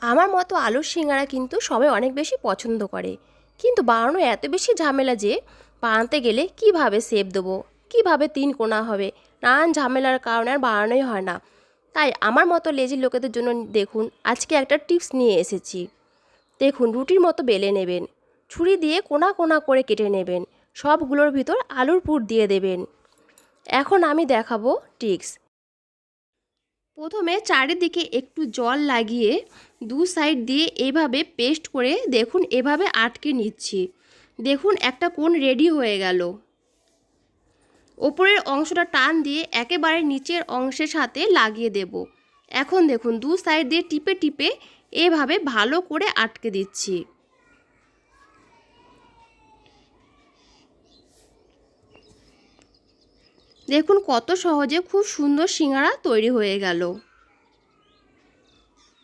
আমার মতো আলুর সিঙ্গারা কিন্তু সবাই অনেক বেশি পছন্দ করে। কিন্তু বানানো এত বেশি ঝামেলা যে, বানাতে গেলে কীভাবে সেপ দেবো? কীভাবে তিন কোনা হবে? নানান ঝামেলার কারণে আর বানানোই হয় না। তাই আমার মতো লেজি লোকেদের জন্য দেখুন, আজকে একটা টিপস নিয়ে এসেছি। দেখুন, রুটির মতো বেলে নেবেন। ছুরি দিয়ে কোনা কোনা করে কেটে নেবেন। সবগুলোর ভিতর আলুর পুর দিয়ে দেবেন। এখন আমি দেখাবো টিক্স প্রথমে চারিদিকে একটু জল লাগিয়ে দু সাইড দিয়ে এভাবে পেস্ট করে দেখুন, এভাবে আটকে নিচ্ছি। দেখুন, একটা কোণ রেডি হয়ে গেল। ওপরের অংশটা টান দিয়ে একেবারে নিচের অংশের সাথে লাগিয়ে দেব। এখন দেখুন, দু সাইড দিয়ে টিপে টিপে এভাবে ভালো করে আটকে দিচ্ছি। দেখুন কত সহজে খুব সুন্দর সিঙ্গারা তৈরি হয়ে গেল।